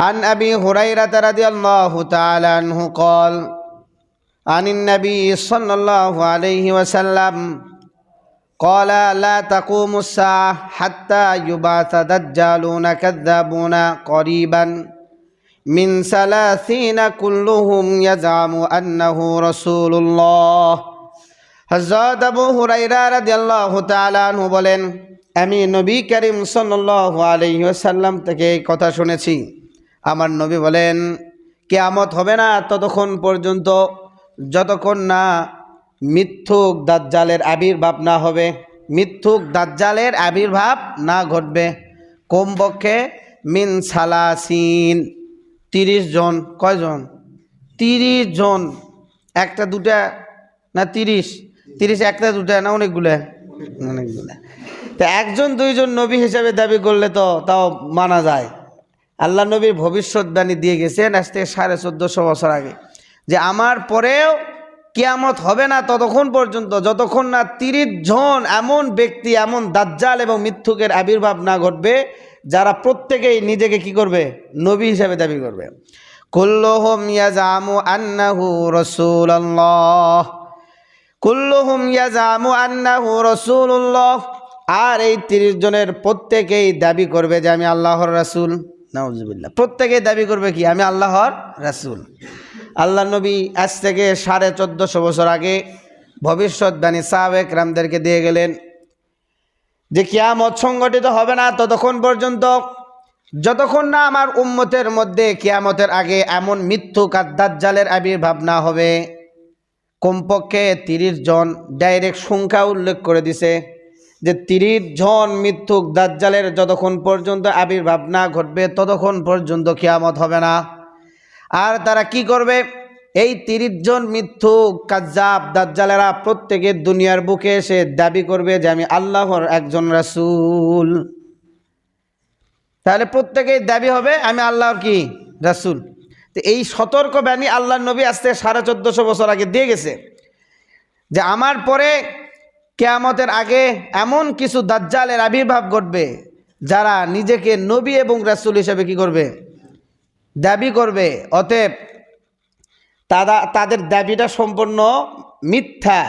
عن أبي هريرة رضي الله تعالى عنه قال عن النبي صلى الله عليه وسلم قال لا تقوم الساعة حتى يبعث دجالون كذابون قريبا من ثلاثين كلهم يزعم أنه رسول الله হজরত আবু হুরাইরা রাদিয়াল্লাহু তাআলা আনহু বলেন আমি নবী করিম সাল্লাল্লাহু আলাইহি ওয়াসাল্লাম থেকে এই কথা শুনেছি আমার নবী বলেন, কিয়ামত হবে না ততক্ষণ পর্যন্ত, যতক্ষণ না মিথ্যুক দাজ্জালের আবির্ভাব না হবে, মিথ্যুক দাজ্জালের আবির্ভাব না ঘটবে। কমপক্ষে মিন সালাসিন তিরিশ জন, কয়জন? তিরিশ জন। একটা দুটা না তিরিশ? তিরিশ একটা দুটা না অনেকগুলো? অনেকগুলো। তো একজন দুইজন নবী হিসাবে দাবি করলে তো তাও মানা যায়। আল্লাহ নবীর ভবিষ্যৎবাণী দিয়ে গেছেন আজ থেকে সাড়ে চোদ্দোশো বছর আগে। যে আমার পরেও কিয়ামত হবে না ততক্ষণ পর্যন্ত, যতক্ষণ না তিরিশ জন এমন ব্যক্তি, এমন দাজ্জাল এবং মিথ্যুকের আবির্ভাব না ঘটবে, যারা প্রত্যেকেই নিজেকে কি করবে? নবী হিসাবে দাবি করবে। আর এই তিরিশ জনের প্রত্যেকেই দাবি করবে যে আমি আল্লাহর রাসূল। নাউজুবিল্লাহ। প্রত্যেকেই দাবি করবে কি, আমি আল্লাহর রাসুল। আল্লাহ নবী আজ থেকে সাড়ে চোদ্দোশো বছর আগে ভবিষ্যৎবাণী সাহাবেক রামদেরকে দিয়ে গেলেন যে কিয়ামত সংগঠিত হবে না ততক্ষণ পর্যন্ত। যতক্ষণ না আমার উম্মতের মধ্যে কিয়ামতের আগে এমন মৃত্যু কাদ্দাজ্জালের আবির্ভাব না হবে, কমপক্ষে তিরিশ জন ডাইরেক্ট সংখ্যা উল্লেখ করে দিছে। যে তিরিশ জন মৃত্যুক দাজ্জালের যতক্ষণ পর্যন্ত আবির্ভাব না ঘটবে, ততক্ষণ পর্যন্ত কিয়ামত হবে না। আর তারা কি করবে? এই তিরিশ জন মৃত্যু কাজ্জাব দাজ্জালেরা প্রত্যেকে দুনিয়ার বুকে এসে দাবি করবে যে, আমি আল্লাহর একজন রাসূল। তাহলে প্রত্যেকেই দাবি হবে, আমি আল্লাহর কি? রাসূল। তো এই সতর্ক বাণী আল্লাহ নবী আসতে সাড়ে চোদ্দোশো বছর আগে দিয়ে গেছে যে, আমার পরে কেয়ামতের আগে এমন কিছু দাজ্জালের আবির্ভাব ঘটবে, যারা নিজেকে নবী এবং রাসূল হিসেবে কি করবে? দাবি করবে। অতএব তারা, তাদের দাবিটা সম্পূর্ণ মিথ্যা।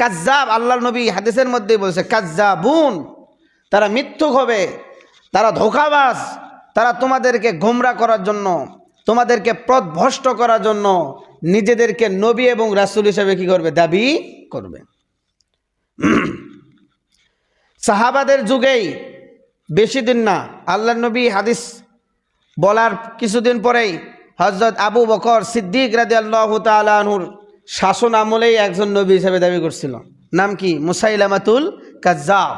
কাজ্জাব আল্লাহ নবী হাদিসের মধ্যেই বলছে, কাজ্জাবুন, তারা মিথ্যুক হবে, তারা ধোকাবাজ, তারা তোমাদেরকে গোমরা করার জন্য, তোমাদেরকে পথভ্রষ্ট করার জন্য নিজেদেরকে নবী এবং রাসূল হিসেবে কি করবে? দাবি করবে। সাহাবাদের যুগেই বেশি দিন না আল্লাহ নবী হাদিস বলার কিছুদিন পরেই হজরত আবু বকর সিদ্দিক রাজি আল্লাহ তালুর শাসন আমলেই একজন নবী হিসেবে দাবি করছিল। নাম কি? মুসাইলামাতুল কাজ্জাব।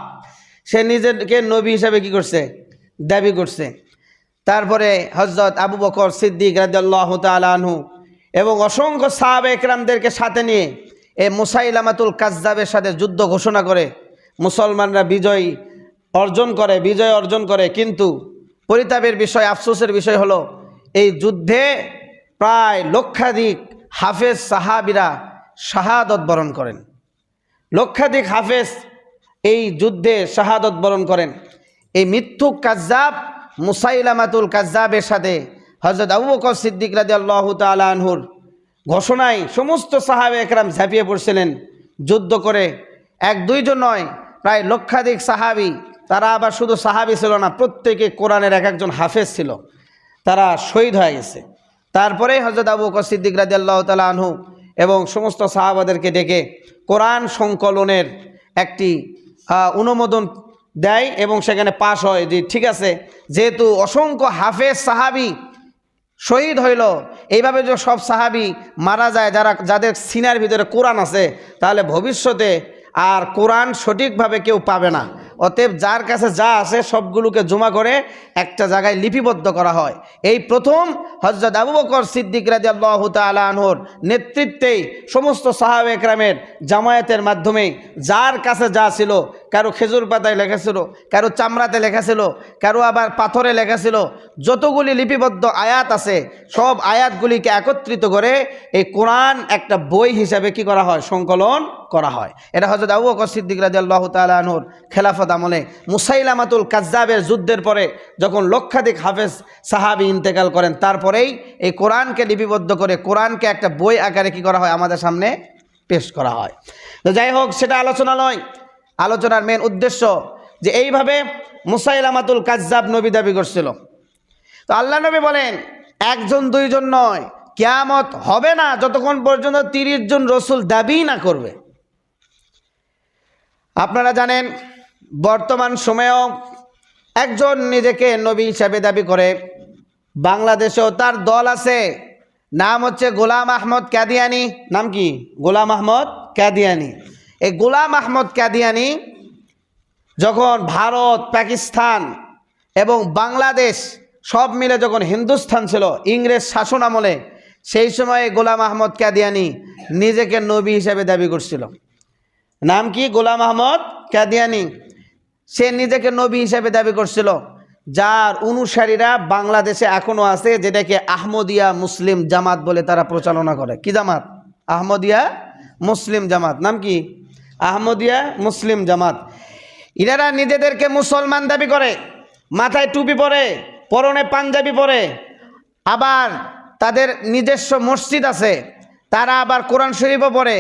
সে নিজেকে নবী হিসাবে কি করছে? দাবি করছে। তারপরে হজরত আবু বকর সিদ্দিক রাজি আল্লাহ তালু এবং অসংখ্য সাহাব একরামদেরকে সাথে নিয়ে এ মুসাইলামাতুল কাজ্জাবের সাথে যুদ্ধ ঘোষণা করে, মুসলমানরা বিজয় অর্জন করে, বিজয় অর্জন করে, কিন্তু পরিতাপের বিষয়, আফসোসের বিষয় হলো, এই যুদ্ধে প্রায় লক্ষাধিক হাফেজ সাহাবিরা শাহাদত বরণ করেন। লক্ষাধিক হাফেজ এই যুদ্ধে শাহাদত বরণ করেন। এই মিথ্যুক কাজ্জাব, মুসাইলামাতুল কাজ্জাবের সাথে হজরত আবু বকর সিদ্দিক রাজি আল্লাহ তালহুর ঘোষণায় সমস্ত সাহাবে একরাম ঝাঁপিয়ে পড়ছিলেন। যুদ্ধ করে এক দুইজন নয়, প্রায় লক্ষাধিক সাহাবি। তারা আবার শুধু সাহাবি ছিল না, প্রত্যেকে কোরআনের এক একজন হাফেজ ছিল। তারা শহীদ হয়ে গেছে। তারপরেই হজরত আবু বকর সিদ্দিক রাজি আল্লাহ তালা আনহু এবং সমস্ত সাহাবাদেরকে ডেকে কোরআন সংকলনের একটি অনুমোদন দেয় এবং সেখানে পাশ হয় যে, ঠিক আছে, যেহেতু অসংখ্য হাফেজ সাহাবি শহীদ হইল। এইভাবে যে সব সাহাবি মারা যায়, যারা, যাদের সিনার ভিতরে কোরআন আছে, তাহলে ভবিষ্যতে আর কোরআন সঠিকভাবে কেউ পাবে না। অতএব যার কাছে যা আছে, সবগুলোকে জমা করে একটা জায়গায় লিপিবদ্ধ করা হয়। এই প্রথম হজরত আবু বকর সিদ্দিক রাজি আল্লাহ তালহর নেতৃত্বেই সমস্ত সাহাব একরামের জামায়াতের মাধ্যমে যার কাছে যা ছিল কারও খেজুর পাতায় লেখা ছিল, কারও চামড়াতে লেখা ছিল, কারও আবার পাথরে লেখা ছিল। যতগুলি লিপিবদ্ধ আয়াত আছে, সব আয়াতগুলিকে একত্রিত করে এই কোরআন একটা বই হিসাবে কি করা হয়? সংকলন করা হয়। এটা হজরত আবু বকর সিদ্দিক রাদিয়াল্লাহু তাআলা আনহুর খেলাফত আমলে। মুসাইলামাতুল কাজ্জাবের যুদ্ধের পরে যখন লক্ষাধিক হাফেজ সাহাবি ইন্তেকাল করেন, তারপরেই এই কোরআনকে লিপিবদ্ধ করে কোরআনকে একটা বই আকারে কি করা হয়? আমাদের সামনে পেশ করা হয়। তো যাই হোক, সেটা আলোচনা নয়। আলোচনার মেন উদ্দেশ্য যে এইভাবে মুসাইলামাতুল কাজ্জাব নবী দাবি করছিল। তো আল্লাহ নবী বলেন, একজন, দুইজন নয়, কেয়ামত হবে না যতক্ষণ পর্যন্ত তিরিশ জন রসুল দাবি না করবে। আপনারা জানেন, বর্তমান সময়েও একজন নিজেকে নবী হিসাবে দাবি করে। বাংলাদেশেও তার দল আছে, নাম হচ্ছে গোলাম আহমদ ক্যাদিয়ানি। নাম কি? গোলাম আহমদ ক্যাদিয়ানি। এই গোলাম আহমদ ক্যাদিয়ানি যখন ভারত, পাকিস্তান এবং বাংলাদেশ সব মিলে যখন হিন্দুস্থান ছিল, ইংরেজ শাসন আমলে, সেই সময়ে গোলাম আহমদ ক্যাদিয়ানি নিজেকে নবী হিসেবে দাবি করছিল। নাম কি? গোলাম আহমদ ক্যাদিয়ানি সে নিজেকে নবী হিসেবে দাবি করছিল, যার অনুসারীরা বাংলাদেশে এখনও আছে, যেটাকে আহমদিয়া মুসলিম জামাত বলে তারা প্রচালনা করে। কি জামাত? আহমদিয়া মুসলিম জামাত। নাম কি? আহমদিয়া মুসলিম জামাত। ইনারা নিজেদেরকে মুসলমান দাবি করে, মাথায় টুপি পরে, পরনে পাঞ্জাবি পরে। আবার তাদের নিজস্ব মসজিদ আছে, তারা আবার কোরআন শরীফও পড়ে।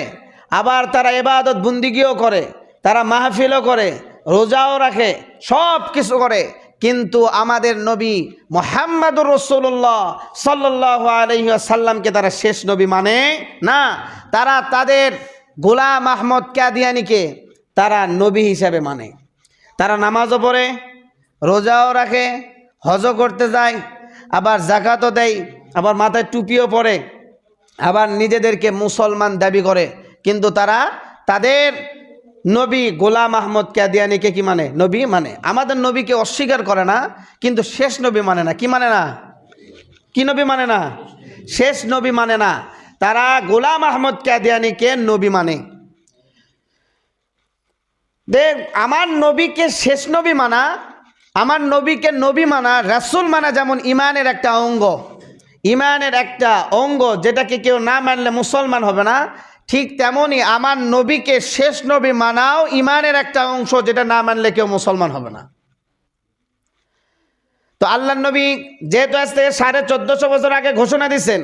আবার তারা এবাদত বন্দিগিও করে, তারা মাহফিলও করে, রোজাও রাখে সব কিছু করে। কিন্তু আমাদের নবী মোহাম্মদুর রসুল্লাহ সাল্লাহ আলহিসাল্লামকে তারা শেষ নবী মানে না। তারা তাদের গোলাম আহমদ কাদিয়ানিকে তারা নবী হিসাবে মানে। তারা নামাজও পড়ে, রোজাও রাখে, হজও করতে যায়, আবার জাকাতও দেয়, আবার মাথায় টুপিও পরে, আবার নিজেদেরকে মুসলমান দাবি করে। কিন্তু তারা তাদের নবী গোলাম আহমদ কাদিয়ানিকে কি মানে? নবী মানে। আমাদের নবীকে অস্বীকার করে না, কিন্তু শেষ নবী মানে না। কি মানে না? কি নবী মানে না? শেষ নবী মানে না। তারা গোলাম আহমদ কাদিয়ানিকে নবী মানে। দেখ আমার নবীকে শেষ নবী মানা, আমার নবীকে নবী মানা, রাসুল মানা যেমন ইমানের একটা অঙ্গ। ইমানের একটা অঙ্গ যেটাকে কেউ না মানলে মুসলমান হবে না, ঠিক তেমনই আমার নবীকে শেষ নবী মানাও ইমানের একটা অংশ যেটা না মানলে কেউ মুসলমান হবে না। তো আল্লাহ নবী যেহেতু আজ থেকে সাড়ে চোদ্দশো বছর আগে ঘোষণা দিচ্ছেন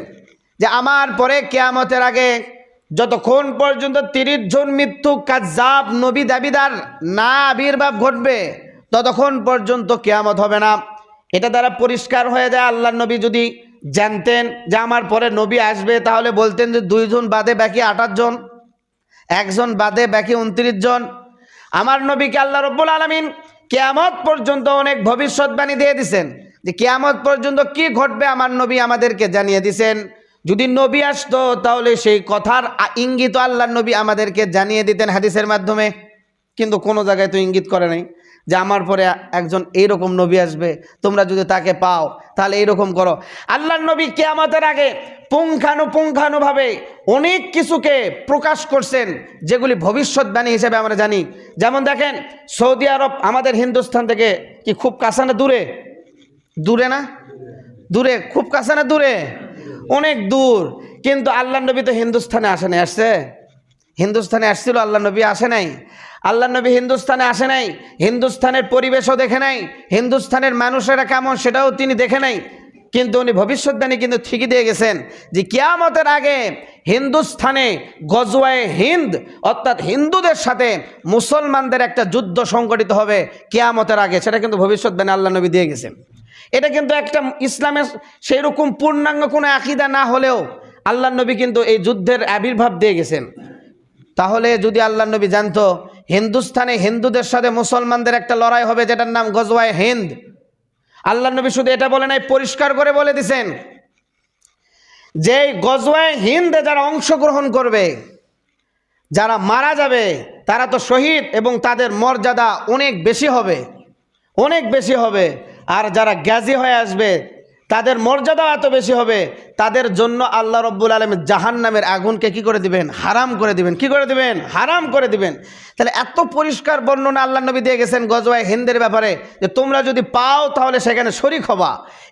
যে আমার পরে কেয়ামতের আগে যতক্ষণ পর্যন্ত তিরিশ জন মৃত্যু কাজাব নবী দাবিদার না আবির্ভাব ঘটবে, ততক্ষণ পর্যন্ত কেয়ামত হবে না। এটা দ্বারা পরিষ্কার হয়ে যায় আল্লাহ নবী যদি জানতেন যে আমার পরে নবী আসবে, তাহলে বলতেন যে দুইজন বাদে বাকি আঠাশ জন, একজন বাদে বাকি উনত্রিশ জন। আমার নবীকে আল্লাহ রব্বুল আলমিন কেয়ামত পর্যন্ত অনেক ভবিষ্যৎবাণী দিয়ে দিছেন যে কেয়ামত পর্যন্ত কি ঘটবে আমার নবী আমাদেরকে জানিয়ে দিছেন। যদি নবী আসতো, তাহলে সেই কথার ইঙ্গিত আল্লাহ নবী আমাদেরকে জানিয়ে দিতেন হাদিসের মাধ্যমে। কিন্তু কোনো জায়গায় তো ইঙ্গিত করে নাই যে আমার পরে একজন এইরকম নবী আসবে, তোমরা যদি তাকে পাও, তাহলে এইরকম করো। আল্লাহ নবী কে কেয়ামতের আগে পুঙ্খানুপুঙ্খানুভাবে অনেক কিছুকে প্রকাশ করছেন, যেগুলি ভবিষ্যৎবাণী হিসেবে আমরা জানি। যেমন দেখেন, সৌদি আরব আমাদের হিন্দুস্থান থেকে কি খুব কাছে না দূরে? দূরে না? দূরে, খুব কাছে না দূরে। অনেক দূর। কিন্তু আল্লাহ নবী তো হিন্দুস্থানে আসে নাই, আসছে? হিন্দুস্থানে আসছিল আল্লাহ নবী আসে নাই। আল্লাহ নবী হিন্দুস্থানে আসে নাই, হিন্দুস্থানের পরিবেশও দেখে নাই, হিন্দুস্থানের মানুষেরা কেমন সেটাও তিনি দেখে নাই। কিন্তু উনি ভবিষ্যৎবাণী কিন্তু ঠিকই দিয়ে গেছেন যে কিয়ামতের আগে হিন্দুস্থানে গজওয়ায়ে হিন্দ, অর্থাৎ হিন্দুদের সাথে মুসলমানদের একটা যুদ্ধ সংগঠিত হবে কিয়ামতের আগে, সেটা কিন্তু ভবিষ্যৎবাণী আল্লাহ নবী দিয়ে গেছেন। এটা কিন্তু একটা ইসলামের সেই রকম পূর্ণাঙ্গ কোনো আকিদা না হলেও আল্লাহ নবী কিন্তু এই যুদ্ধের আবির্ভাব দিয়ে গেছেন। তাহলে যদি আল্লাহ নবী জানতো, হিন্দুস্থানে হিন্দুদের সাথে মুসলমানদের একটা লড়াই হবে যেটার নাম গজওয়ায় হিন্দ। আল্লাহ নবী শুধু এটা বলে নাই, পরিষ্কার করে বলে দিছেন যে গজওয়ায় হিন্দে যারা অংশগ্রহণ করবে, যারা মারা যাবে, তারা তো শহীদ এবং তাদের মর্যাদা অনেক বেশি হবে, অনেক বেশি হবে। আর যারা গ্যাজি হয়ে আসবে তাদের মর্যাদা এত বেশি হবে, তাদের জন্য আল্লাহ রব্বুল আলম জাহান নামের আগুনকে কি করে দিবেন? হারাম করে দিবেন। কি করে দিবেন? হারাম করে দিবেন। তাহলে এত পরিষ্কার বর্ণনা আল্লাহ নবী দিয়ে গেছেন গজওয়ায় হিন্দের ব্যাপারে যে তোমরা যদি পাও তাহলে সেখানে শরিক হবা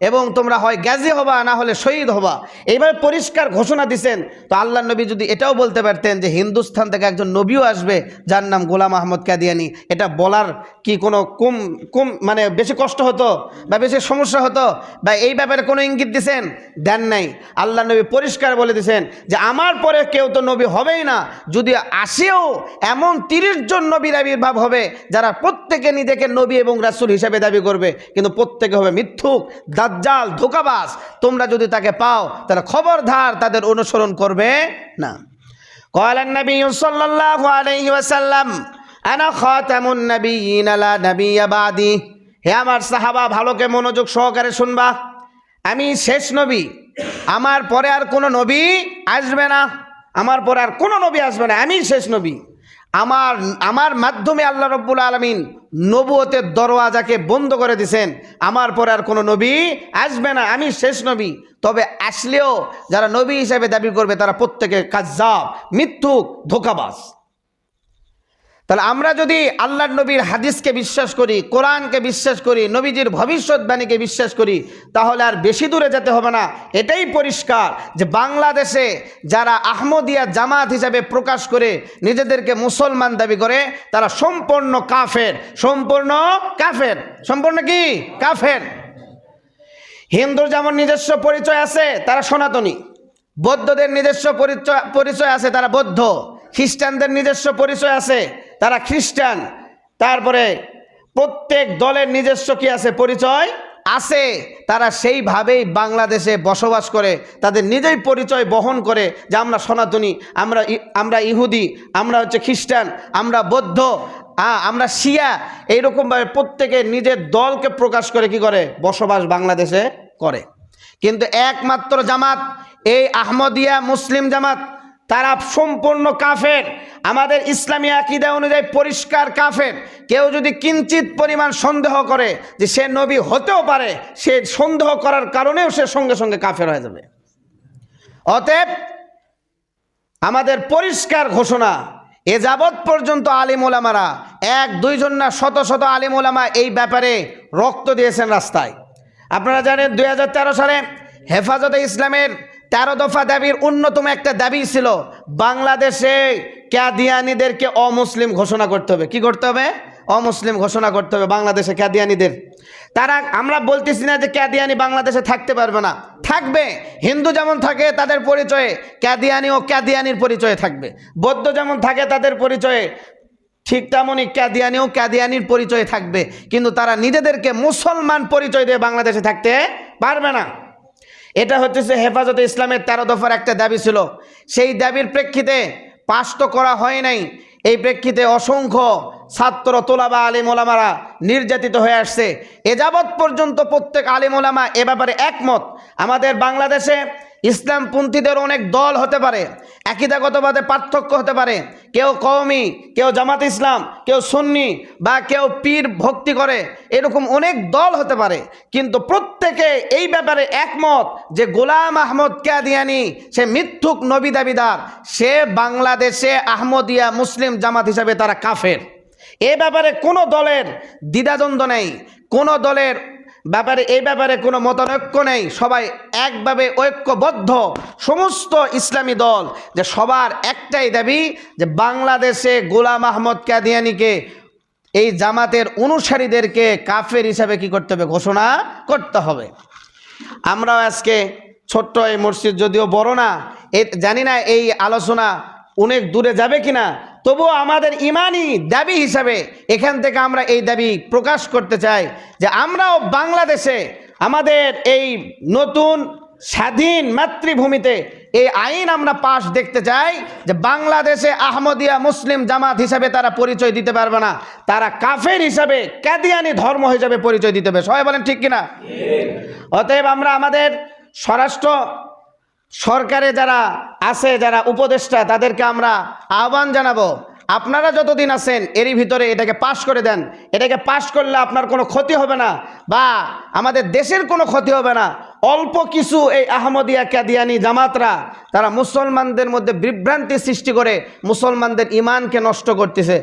এবং তোমরা হয় গ্যাজি হবা, না হলে শহীদ হবা। এইভাবে পরিষ্কার ঘোষণা দিছেন। তো আল্লাহ নবী যদি এটাও বলতে পারতেন যে হিন্দুস্থান থেকে একজন নবীও আসবে, যার নাম গোলাম আহমদ কাদিয়ানি, এটা বলার কি কোনো কম কম মানে বেশি কষ্ট হতো বা বেশি সমস্যা হতো? বা এই ব্যাপারে কোনো ইঙ্গিত দিছেন? দেন নাই। আল্লাহ নবী পরিষ্কার বলে দিছেন যে, আমার পরে কেউ তো নবী হবেই না। যদি আসেও এমন তিরিশ জন নবীর আবির্ভাব হবে, যারা প্রত্যেকে নিজেকে নবী এবং রাসুল হিসেবে দাবি করবে, কিন্তু প্রত্যেকে হবে মিথ্যুক, দাজ্জাল ধোকাবাস তোমরা যদি তাকে পাও, তাহলে খবরধার তাদের অনুসরণ করবে না। কলান নবী সাল্লাহ নবী নবী হে আমার সাহাবা, ভালোকে মনোযোগ সহকারে শুনবা। আমি শেষ নবী। আমার পরে আর কোনো নবী আসবে না। আমার পরে আর কোনো নবী আসবে না। আমি শেষ নবী। আমার আমার মাধ্যমে আল্লাহ রব্বুল আলমিন নবুয়তের দরওয়াজাকে বন্ধ করে দিছেন। আমার পরে আর কোনো নবী আসবে না। আমি শেষ নবী। তবে আসলেও যারা নবী হিসেবে দাবি করবে তারা প্রত্যেকে কাজ্জাব, মিথ্যুক, ধোকাবাজ। তাহলে আমরা যদি আল্লাহর নবীর হাদিসকে বিশ্বাস করি, কোরআনকে বিশ্বাস করি, নবীজির ভবিষ্যৎবাণীকে বিশ্বাস করি, তাহলে আর বেশি দূরে যেতে হবে না। এটাই পরিষ্কার যে বাংলাদেশে যারা আহমদিয়া জামাত হিসাবে প্রকাশ করে নিজেদেরকে মুসলমান দাবি করে, তারা সম্পূর্ণ কাফের। সম্পূর্ণ কাফের। সম্পূর্ণ কি? কাফের। হিন্দুর যেমন নিজস্ব পরিচয় আছে, তারা সনাতনী। বৌদ্ধদের নিজস্ব পরিচয় পরিচয় আছে, তারা বৌদ্ধ। খ্রিস্টানদের নিজস্ব পরিচয় আছে তারা খ্রিস্টান। তারপরে প্রত্যেক দলের নিজস্ব কি আছে? পরিচয় আছে। তারা সেইভাবেই বাংলাদেশে বসবাস করে, তাদের নিজেই পরিচয় বহন করে যে আমরা সনাতনী, আমরা আমরা ইহুদি, আমরা হচ্ছে খ্রিস্টান, আমরা বৌদ্ধ আমরা শিয়া। এইরকমভাবে প্রত্যেকে নিজের দলকে প্রকাশ করে কি করে? বসবাস বাংলাদেশে করে। কিন্তু একমাত্র জামাত, এই আহমদিয়া মুসলিম জামাত তারা সম্পূর্ণ কাফের। আমাদের ইসলামী আকিদা অনুযায়ী পরিষ্কার কাফের। কেউ যদি কিঞ্চিত পরিমাণ সন্দেহ করে যে সে নবী হতেও পারে, সে সন্দেহ করার কারণেও সে সঙ্গে সঙ্গে কাফের হয়ে যাবে। অতএব আমাদের পরিষ্কার ঘোষণা, এ যাবৎ পর্যন্ত আলিম ওলামারা, এক, দুইজন না শত শত আলিম ওলামা এই ব্যাপারে রক্ত দিয়েছেন রাস্তায়। আপনারা জানেন দুই হাজার তেরো সালে হেফাজতে ইসলামের তেরো দফা দাবির অন্যতম একটা দাবি ছিল, বাংলাদেশে ক্যাদিয়ানিদেরকে অমুসলিম ঘোষণা করতে হবে। কি করতে হবে? অমুসলিম ঘোষণা করতে হবে বাংলাদেশে ক্যাদিয়ানিদের তারা, আমরা বলতেছি না যে ক্যাদিয়ানি বাংলাদেশে থাকতে পারবে না। থাকবে। হিন্দু যেমন থাকে, তাদের পরিচয়ে ক্যাদিয়ানি ও ক্যাদিয়ানির পরিচয়ে থাকবে। বৌদ্ধ যেমন থাকে, তাদের পরিচয়ে ঠিক তেমনই ক্যাদিয়ানি ও ক্যাদিয়ানির পরিচয়ে থাকবে। কিন্তু তারা নিজেদেরকে মুসলমান পরিচয় দিয়ে বাংলাদেশে থাকতে পারবে না। এটা হচ্ছে হেফাজতে ইসলামের তেরো দফার একটা দাবি ছিল। সেই দাবির প্রেক্ষিতে পাশ তো করা হয় নাই। এই প্রেক্ষিতে অসংখ্য ছাত্র, তোলাবা, আলিম ওলামারা নির্যাতিত হয়ে আসছে। এ যাবৎ পর্যন্ত প্রত্যেক আলিম ওলামা এ ব্যাপারে একমত। আমাদের বাংলাদেশে ইসলামপন্থীদের অনেক দল হতে পারে একইদাগতবাদে পার্থক্য হতে পারে। কেউ কওমি, কেউ জামাত ইসলাম, কেউ সুন্নি বা কেউ পীর ভক্তি করে, এরকম অনেক দল হতে পারে। কিন্তু প্রত্যেকে এই ব্যাপারে একমত যে গোলাম আহমদ কাদিয়ানি, সে মিথ্যুক নবী দাবিদার, সে বাংলাদেশে আহমদিয়া মুসলিম জামাত হিসাবে তারা কাফের। এ ব্যাপারে কোনো দলের দ্বিধাদ্বন্দ্ব নেই, কোনো দলের ব্যাপারে, এই ব্যাপারে কোনো মতানৈক্য নেই। সবাই একভাবে ঐক্যবদ্ধ। সমস্ত ইসলামী দল যে সবার একটাই দাবি যে বাংলাদেশে গোলাম আহমদ কাদিয়ানিকে, এই জামাতের অনুসারীদেরকে কাফের হিসাবে কি করতে হবে? ঘোষণা করতে হবে। আমরাও আজকে ছোট্ট এই মসজিদ যদিও বড় না, এ জানি না এই আলোচনা অনেক দূরে যাবে কিনা? তবুও আমাদের ইমানি দাবি হিসাবে এখান থেকে আমরা এই দাবি প্রকাশ করতে চাই যে আমরাও বাংলাদেশে আমাদের এই নতুন স্বাধীন মাতৃভূমিতে এই আইন আমরা পাশ দেখতে চাই যে বাংলাদেশে আহমদিয়া মুসলিম জামাত হিসাবে তারা পরিচয় দিতে পারবে না। তারা কাফের হিসাবে ক্যাদিয়ানি ধর্ম হিসাবে পরিচয় দিতে হবে। সবাই বলেন ঠিক কিনা? অতএব আমরা আমাদের স্বরাষ্ট্র সরকারে যারা আছে, যারা উপদেষ্টা, তাদেরকে আমরা আহ্বান জানাব। আপনারা যতদিন আছেন, এরই ভিতরে এটাকে পাশ করে দেন। এটাকে পাশ করলে আপনার কোনো ক্ষতি হবে না বা আমাদের দেশের কোনো ক্ষতি হবে না। অল্প কিছু এই আহমদিয়া ক্যাদিয়ানি জামাতরা, তারা মুসলমানদের মধ্যে বিভ্রান্তি সৃষ্টি করে মুসলমানদের ইমানকে নষ্ট করতেছে।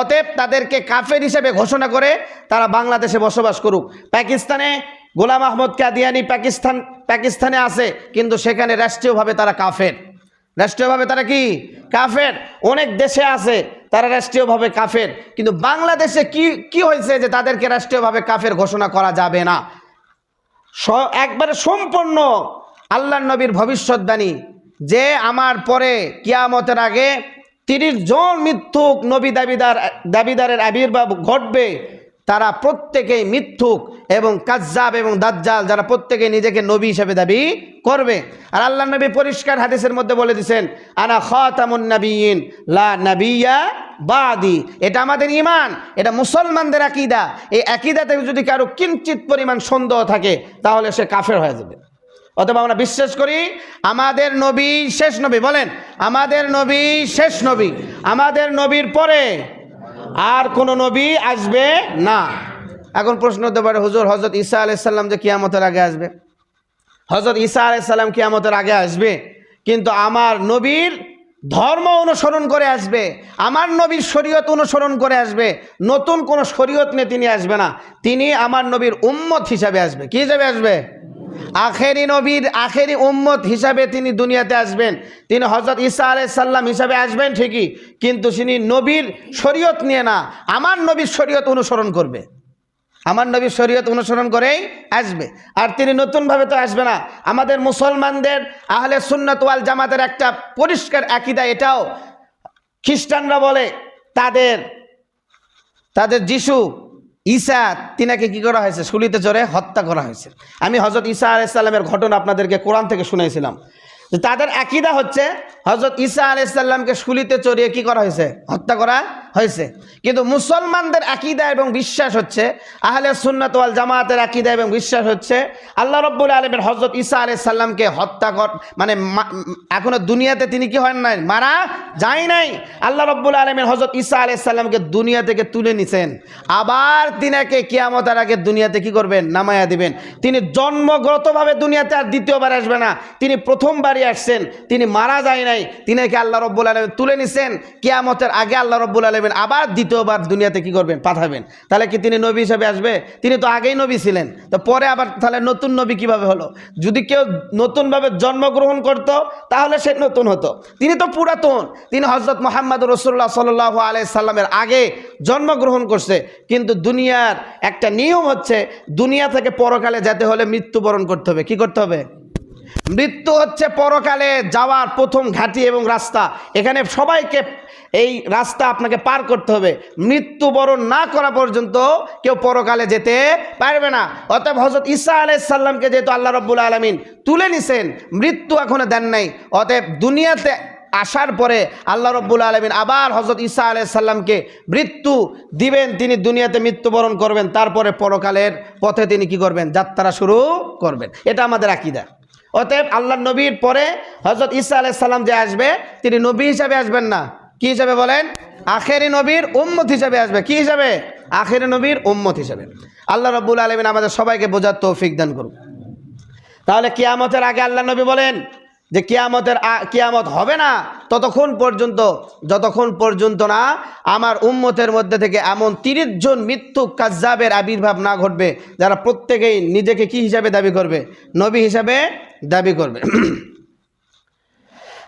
অতএব তাদেরকে কাফের হিসেবে ঘোষণা করে তারা বাংলাদেশে বসবাস করুক। পাকিস্তানে গোলাম আহমদ কাদিয়ানি পাকিস্তান, পাকিস্তানে আছে, কিন্তু সেখানে রাষ্ট্রীয়ভাবে তারা কাফের। রাষ্ট্রীয়ভাবে তারা কি? কাফের। অনেক দেশে আছে, তারা রাষ্ট্রীয়ভাবে কাফের। কিন্তু বাংলাদেশে কি কি হয়েছে যে তাদেরকে রাষ্ট্রীয়ভাবে কাফের ঘোষণা করা যাবে না? একবারে সম্পূর্ণ আল্লাহ নবীর ভবিষ্যৎবাণী যে আমার পরে কিয়ামতের আগে তিরিশ জন মিথ্যুক নবী দাবিদার, দাবিদারের আবির্ভাব ঘটবে তারা প্রত্যেকেই মিথ্যুক এবং কাজ্জাব এবং দাজ্জাল যারা প্রত্যেকে নিজেকে নবী হিসেবে দাবি করবে। আর আল্লাহ নবী পরিষ্কার হাদিসের মধ্যে বলে দিছেন, আনা খাতামুন নাবিয়িন, লা নাবিয়া বাদি। এটা আমাদের ইমান এটা মুসলমানদের আকিদা। এই একিদা আকিদাতে যদি কারও কিঞ্চিত পরিমাণ সন্দেহ থাকে, তাহলে সে কাফের হয়ে যাবে। অথবা আমরা বিশ্বাস করি, আমাদের নবী শেষ নবী। বলেন, আমাদের নবী শেষ নবী। আমাদের নবীর পরে আর কোনো নবী আসবে না। এখন প্রশ্ন হতে পারে, হুজুর হজরত ঈসা আলাইসাল্লাম যে কিয়ামতের আগে আসবে? হজরত ঈসা আলাইসাল্লাম কিয়ামতের আগে আসবে। কিন্তু আমার নবীর ধর্ম অনুসরণ করে আসবে, আমার নবীর শরীয়ত অনুসরণ করে আসবে, নতুন কোনো শরীয়ত নিয়ে তিনি আসবে না। তিনি আমার নবীর উম্মত হিসাবে আসবে। কি হিসাবে আসবে? আখেরি নবীর আখেরি উম্মত হিসাবে তিনি দুনিয়াতে আসবেন। তিনি হজরত ঈসা আলাইসাল্লাম হিসাবে আসবেন ঠিকই, কিন্তু তিনি নবীর শরীয়ত নিয়ে না, আমার নবীর শরীয়ত অনুসরণ করবে। আমার নবীর শরীয়ত অনুসরণ করেই আসবে। আর তিনি নতুনভাবে তো আসবে না। আমাদের মুসলমানদের আহলে সুন্নত ওয়াল জামাতের একটা পরিষ্কার আকিদা এটাও। খ্রিস্টানরা বলে, তাদের তাদের যিশু ঈসা তিনাকে কি করা হয়েছে? শুলিতে চড়ে হত্যা করা হয়েছে। আমি হজরত ঈসা আলাইসাল্লামের ঘটনা আপনাদেরকে কোরআন থেকে শুনেছিলাম যে তাদের আকিদা হচ্ছে হজরত ঈসা আলাইসাল্লামকে শুলিতে চড়িয়ে কি করা হয়েছে? হত্যা করা হয়েছে। কিন্তু মুসলমানদের আকিদা এবং বিশ্বাস হচ্ছে, আহলে সুন্নত ওয়াল জামাতের আকিদা এবং বিশ্বাস হচ্ছে, আল্লাহ রব্বুল আলমের হজরত ঈসা আলাইসাল্লামকে হত্যা কর মানে মা- এখনও দুনিয়াতে তিনি কি হন নাই? মারা যায় নাই। আল্লাহ রব্বুল আলমের হজরত ঈসা আলাইসাল্লামকে দুনিয়া থেকে তুলে নিছেন। আবার তিনাকে কিয়ামতের আগে দুনিয়াতে কি করবেন? নামায়া দিবেন। তিনি জন্মগতভাবে দুনিয়াতে আর দ্বিতীয়বার আসবে না। তিনি প্রথমবারই আসছেন। তিনি মারা যায় নাই। তিনাকে আল্লাহ রব্বুল আলমেন তুলে নিছেন। কিয়ামতের আগে আল্লাহ রব্বুল আলমেন আবার দ্বিতীয়বার দুনিয়াতে কি করবেন? পাঠাবেন। তাহলে কি তিনি নবী হিসাবে আসবে? তিনি তো আগেই নবী ছিলেন। তো পরে আবার তাহলে নতুন নবী কীভাবে হলো? যদি কেউ নতুনভাবে জন্মগ্রহণ করত, তাহলে সে নতুন হতো। তিনি তো পুরাতন। তিনি হজরত মোহাম্মদ রসুল্লাহ সাল্লাহ আলাই সাল্লামের আগে জন্মগ্রহণ করছে। কিন্তু দুনিয়ার একটা নিয়ম হচ্ছে, দুনিয়া থেকে পরকালে যেতে হলে মৃত্যুবরণ করতে হবে। কি করতে হবে? মৃত্যু হচ্ছে পরকালে যাওয়ার প্রথম ঘাঁটি এবং রাস্তা। এখানে সবাইকে এই রাস্তা আপনাকে পার করতে হবে। মৃত্যুবরণ না করা পর্যন্ত কেউ পরকালে যেতে পারবে না। অতএব হজরত ঈসা আলাইসাল্লামকে যেহেতু আল্লাহ রব্বুল আলমিন তুলে নিছেন, মৃত্যু এখনও দেন নাই। অতএব দুনিয়াতে আসার পরে আল্লাহ রব্বুল আলমিন আবার হজরত ঈসা আলাইসাল্লামকে মৃত্যু দিবেন, তিনি দুনিয়াতে মৃত্যুবরণ করবেন, তারপরে পরকালের পথে তিনি কি করবেন? যাত্রা শুরু করবেন। এটা আমাদের আকিদা। অতএব আল্লাহ নবীর পরে হজরত ঈসা আলাইসাল্লাম যে আসবে, তিনি নবী হিসাবে আসবেন না। কি হিসাবে বলেন? আখেরি নবীর উম্মত হিসাবে আসবে। কি হিসাবে? আখেরি নবীর উম্মত হিসাবে। আল্লাহ রব্বুল আলমিন আমাদের সবাইকে বোঝার তৌফিক দান করুন তাহলে কিয়ামতের আগে আল্লাহ নবী বলেন যে কিয়ামতের কিয়ামত হবে না, ততক্ষণ পর্যন্ত, যতক্ষণ পর্যন্ত না আমার উম্মতের মধ্যে থেকে এমন তিরিশ জন মৃত্যু কাজাবের আবির্ভাব না ঘটবে, যারা প্রত্যেকেই নিজেকে কি হিসাবে দাবি করবে? নবী হিসাবে দাবি করবে।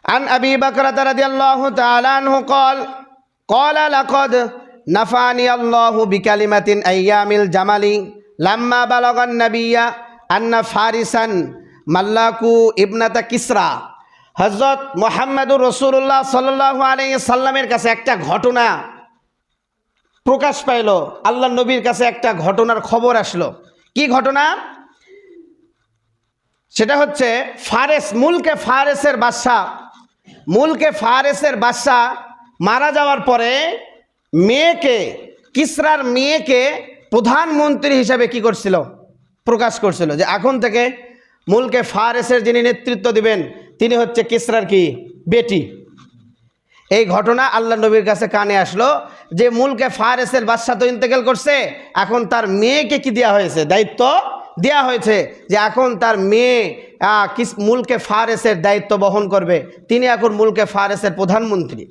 عن أبي بكرة رضي الله تعالى عنه قال قال لقد نفعني الله بكلمة أيام الجمل لما بلغ النبي أن فارسا ملاكو ابنة كسرى হজরত মোহাম্মদুর রসুল্লাহ সাল্লাহ আলাই সাল্লামের কাছে একটা ঘটনা প্রকাশ পাইল আল্লাহ নবীর কাছে একটা ঘটনার খবর আসলো কি ঘটনা সেটা হচ্ছে ফারেস মুলকে ফারেসের বাদশাহ মুলকে ফারেসের বাদশাহ মারা যাওয়ার পরে মেয়েকে, কিসরার মেয়েকে প্রধানমন্ত্রী হিসাবে কি করছিল? প্রকাশ করছিল যে এখন থেকে মুলকে ফারেসের যিনি নেতৃত্ব দিবেন, তিনি হচ্ছে কিসরার কি? বেটি। এই ঘটনা আল্লাহ নবীর কাছে কানে আসলো যে মুলকে ফারেসের বাদশাহ তো ইন্তেকাল করছে, এখন তার মেয়েকে কি দেওয়া হয়েছে? দায়িত্ব দেয়া হয়েছে যে এখন তার মেয়ে কিস, মুলকে ফারেসের দায়িত্ব বহন করবে। তিনি এখন মুলকে ফারেসের প্রধানমন্ত্রী।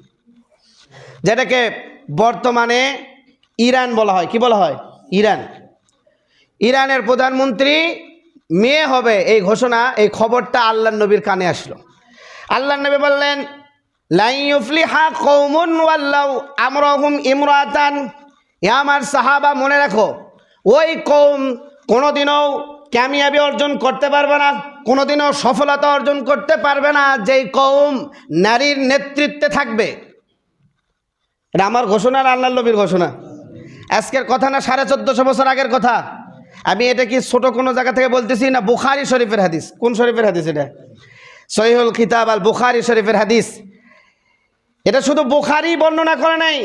যেটাকে বর্তমানে ইরান বলা হয়। কি বলা হয়? ইরান। ইরানের প্রধানমন্ত্রী মেয়ে হবে এই ঘোষণা, এই খবরটা আল্লাহ নবীর কানে আসলো। আল্লাহ নবী বললেন লাইফলিহা কৌমুন ওয়াল্লাউ আমরহুম ইমরাতান। আমার সাহাবা মনে রাখো, ওই কৌম কোনোদিনও ক্যামিয়াবি অর্জন করতে পারবে না, কোনোদিনও সফলতা অর্জন করতে পারবে না, যেই কৌম নারীর নেতৃত্বে থাকবে। এটা আমার ঘোষণা আর আল্লাহ নবীর ঘোষণা? আজকের কথা না সাড়ে চোদ্দশো বছর আগের কথা? আমি এটা কি ছোট কোনো জায়গা থেকে বলতেছি না বুখারি শরীফের হাদিস? কোন শরীফের হাদিস এটা? সহিহুল খিতাব আল বুখারি শরীফের হাদিস। এটা শুধু বুখারি বর্ণনা করে নাই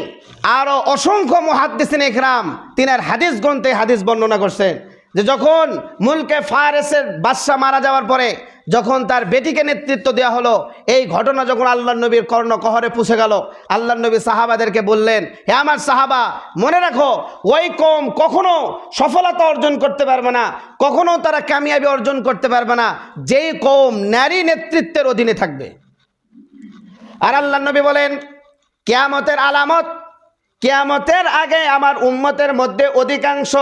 আরও অসংখ্য মুহাদ্দিসিন ইকরাম তিনার হাদিস গ্রন্থে হাদিস বর্ণনা করছেন। যে যখন মুলকে ফারেসের বাদশাহ মারা যাওয়ার পরে যখন তার বেটিকে নেতৃত্ব দেওয়া হলো, এই ঘটনা যখন আল্লাহ নবীর কর্ণ কহরে পুষে গেল আল্লাহ নবী সাহাবাদেরকে বললেন, হে আমার সাহাবা, মনে রাখো, ওই কম কখনো সফলতা অর্জন করতে পারবে না, কখনো তারা কামিয়াবি অর্জন করতে পারবে না, যেই কম নারী নেতৃত্বের অধীনে থাকবে। আর আল্লাহ নবী বলেন, কেয়ামতের আলামত, কেয়ামতের আগে আমার উম্মতের মধ্যে অধিকাংশ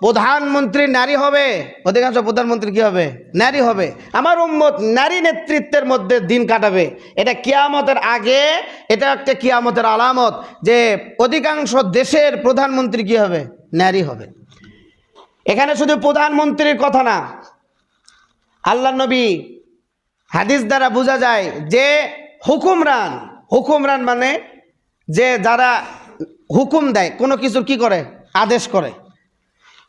প্রধানমন্ত্রী নারী হবে। অধিকাংশ প্রধানমন্ত্রী কি হবে? নারী হবে। আমার উম্মত নারী নেতৃত্বের মধ্যে দিন কাটাবে। এটা কিয়ামতের আগে, এটা একটা কিয়ামতের আলামত যে অধিকাংশ দেশের প্রধানমন্ত্রী কি হবে? নারী হবে। এখানে শুধু প্রধানমন্ত্রীর কথা না, আল্লাহ নবী হাদিস দ্বারা বোঝা যায় যে হুকুমরান হুকুমরান মানে যে যারা হুকুম দেয়, কোনো কিছুর কি করে? আদেশ করে।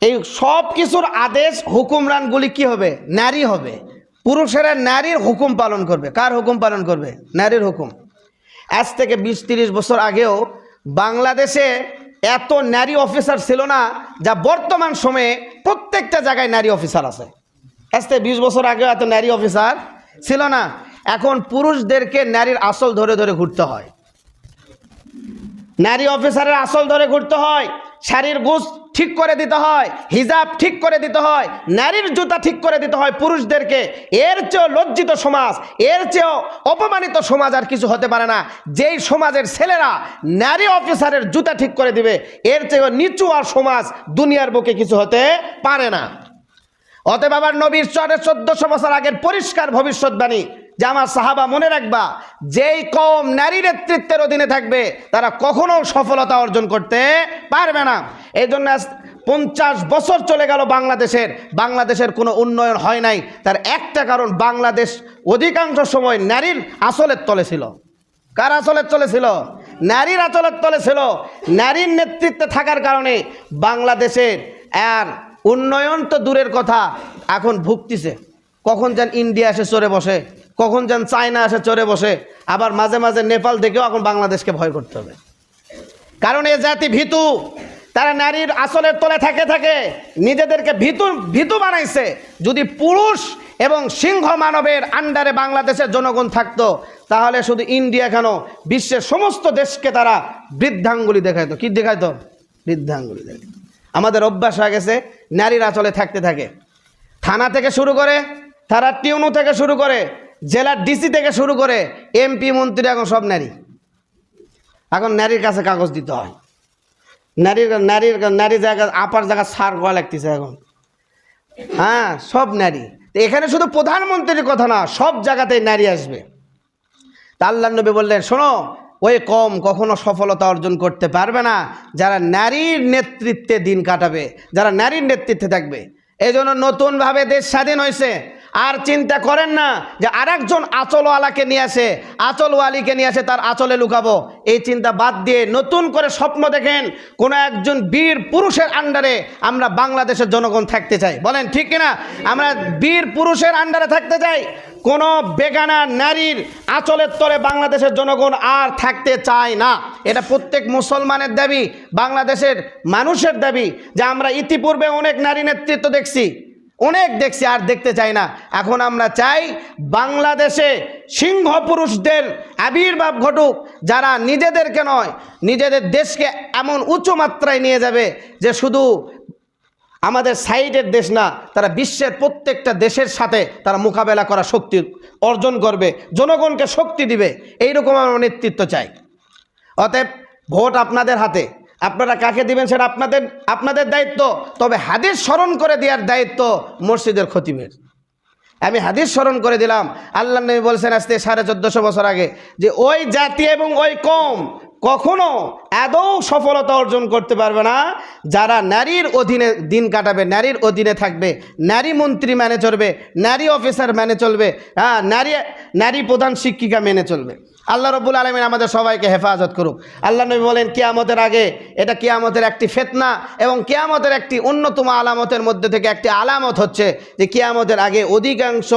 এই সব কিছুর আদেশ হুকুমরানগুলি কি হবে? নারী হবে। পুরুষেরা নারীর হুকুম পালন করবে। কার হুকুম পালন করবে? নারীর হুকুম। আজ থেকে বিশ তিরিশ বছর আগেও বাংলাদেশে এত নারী অফিসার ছিল না, যা বর্তমান সময়ে প্রত্যেকটা জায়গায় নারী অফিসার আছে। আজ থেকে বিশ বছর আগেও এত নারী অফিসার ছিল না। এখন পুরুষদেরকে নারীর আসল ধরে ধরে ঘুরতে হয়। নারী অফিসারের আসল ধরে ঘুরতে হয়। শাড়ির গোস ঠিক করে দিতে হয়, হিজাব ঠিক করে দিতে হয়, নারীর জুতা ঠিক করে দিতে হয় পুরুষদেরকে। এর চেয়েও লজ্জিত সমাজ, এর চেয়েও অপমানিত সমাজ আর কিছু হতে পারে না। যেই সমাজের ছেলেরা নারী অফিসারের জুতা ঠিক করে দিবে, এর চেয়েও নিচু আর সমাজ দুনিয়ার বুকে কিছু হতে পারে না। অতএব আবার নবীর চরে চোদ্দশো বছর আগের পরিষ্কার ভবিষ্যৎবাণী যে আমার সাহাবা মনে রাখবা, যেই কম নারী নেতৃত্বের অধীনে থাকবে, তারা কখনো সফলতা অর্জন করতে পারবে না। এই জন্য পঞ্চাশ বছর চলে গেল বাংলাদেশের। বাংলাদেশের কোনো উন্নয়ন হয় নাই। তার একটা কারণ, বাংলাদেশ অধিকাংশ সময় নারীর আসলের তলে ছিল। কার আসলের তলে ছিল? নারীর আচলের তলে ছিল। নারীর নেতৃত্বে থাকার কারণে বাংলাদেশের আর উন্নয়ন তো দূরের কথা, এখন ভুগতিছে। কখন যেন ইন্ডিয়া এসে চড়ে বসে। কখন যেন চায়না এসে চড়ে বসে, আবার মাঝে মাঝে নেপাল দেখেও এখন বাংলাদেশকে ভয় করতে হবে। কারণ এ জাতি ভীতু, তারা নারীর আসলের তলে থাকে থাকে নিজেদেরকে ভীতু ভীতু বানাইছে। যদি পুরুষ এবং সিংহ মানবের আন্ডারে বাংলাদেশের জনগণ থাকতো, তাহলে শুধু ইন্ডিয়া কেন, বিশ্বের সমস্ত দেশকে তারা বৃদ্ধাঙ্গুলি দেখাইতো। কি দেখাইতো? বৃদ্ধাঙ্গুলি দেখাইতো। আমাদের অভ্যাস হয়ে গেছে, নারীর আচলে থাকতে থাকে। থানা থেকে শুরু করে, তারা টিউনু থেকে শুরু করে জেলার ডিসি থেকে শুরু করে এমপি মন্ত্রী, এখন সব নারী। এখন নারীর কাছে কাগজ দিতে হয়। নারীর নারীর নারী জায়গা আপার জায়গা সার গোয়া লাগতেছে এখন। হ্যাঁ সব নারী। এখানে শুধু প্রধানমন্ত্রীর কথা না, সব জায়গাতেই নারী আসবে। আল্লাহ নবী বললেন, শোনো, ওই কম কখনো সফলতা অর্জন করতে পারবে না। যারা নারীর নেতৃত্বে দিন কাটাবে, যারা নারীর নেতৃত্বে থাকবে এই জন্য নতুনভাবে দেশ স্বাধীন হয়েছে। আর চিন্তা করেন না যে আরেকজন আচলওয়ালাকে নিয়ে আসে, আচলওয়ালিকে নিয়ে আসে, তার আচলে লুকাবো। এই চিন্তা বাদ দিয়ে নতুন করে স্বপ্ন দেখেন, কোনো একজন বীর পুরুষের আন্ডারে আমরা বাংলাদেশের জনগণ থাকতে চাই। বলেন, ঠিক কিনা আমরা বীর পুরুষের আন্ডারে থাকতে চাই। কোনো বেগানা নারীর আচলের তলে বাংলাদেশের জনগণ আর থাকতে চায় না। এটা প্রত্যেক মুসলমানের দাবি, বাংলাদেশের মানুষের দাবি যে আমরা ইতিপূর্বে অনেক নারী নেতৃত্ব দেখছি। অনেক দেখছি, আর দেখতে চাই না। এখন আমরা চাই বাংলাদেশে সিংহ পুরুষদের আবির্ভাব ঘটুক, যারা নিজেদেরকে নয়, নিজেদের দেশকে এমন উঁচু মাত্রায় নিয়ে যাবে যে শুধু আমাদের সাইডের দেশ না, তারা বিশ্বের প্রত্যেকটা দেশের সাথে তারা মোকাবেলা করা শক্তি অর্জন করবে, জনগণকে শক্তি দিবে। এইরকম আমরা নেতৃত্ব চাই। অতএব ভোট আপনাদের হাতে। আপনারা কাকে দিবেন সেটা আপনাদের আপনাদের দায়িত্ব। তবে হাদিস স্মরণ করে দেওয়ার দায়িত্ব মসজিদের খতিবের। আমি হাদিস স্মরণ করে দিলাম। আল্লাহ নবী বলছেন আজকে সাড়ে চোদ্দশো বছর আগে যে ওই জাতি এবং ওই কম কখনো আদৌ সফলতা অর্জন করতে পারবে না। যারা নারীর অধীনে দিন কাটাবে, নারীর অধীনে থাকবে, নারী মন্ত্রী মেনে চলবে, নারী অফিসার মেনে চলবে হ্যাঁ নারী নারী প্রধান শিক্ষিকা মেনে চলবে। আল্লাহ রব্বুল আলমিন আমাদের সবাইকে হেফাজত করুক। আল্লাহ নবী বলেন, কেয়ামতের আগে এটা কেয়ামতের একটি ফেতনা এবং কেয়ামতের একটি অন্যতম আলামতের মধ্যে থেকে একটি আলামত হচ্ছে যে কেয়ামতের আগে অধিকাংশ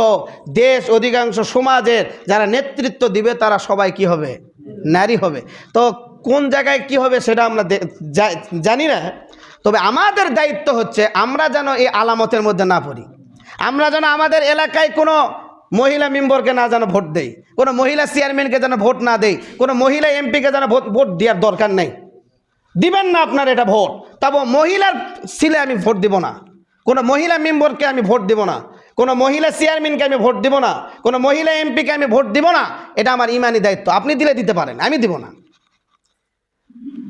দেশ, অধিকাংশ সমাজের যারা নেতৃত্ব দিবে, তারা সবাই কি হবে? নারী হবে। তো কোন জায়গায় কি হবে সেটা আমরা জানি না। তবে আমাদের দায়িত্ব হচ্ছে আমরা যেন এই আলামতের মধ্যে না পড়ি। আমরা যেন আমাদের এলাকায় কোনো মহিলা মেম্বরকে না যেন ভোট দেই, কোনো মহিলা চেয়ারম্যানকে যেন ভোট না দেই, কোনো মহিলা এমপিকে যেন ভোট ভোট দেওয়ার দরকার নেই। দিবেন না আপনার এটা ভোট, তবে মহিলার ছিলে আমি ভোট দিব না। কোনো মহিলা মেম্বরকে আমি ভোট দিব না। কোনো মহিলা চেয়ারম্যানকে আমি ভোট দিব না, কোনো মহিলা এমপিকে আমি ভোট দিব না, এটা আমার ইমানি দায়িত্ব। আপনি দিলে দিতে পারেন, আমি দিব না।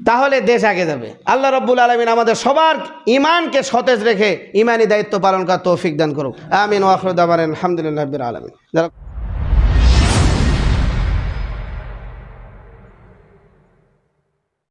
তাহলে দেশ আগে যাবে। আল্লাহ রব্বুল আলমিন আমাদের সবার ইমানকে সতেজ রেখে ইমানি দায়িত্ব পালন করার তৌফিক দান করুক। আমিন ওয়াখরুদ্দামান আলহামদুলিল্লাহ আলমিন। যারা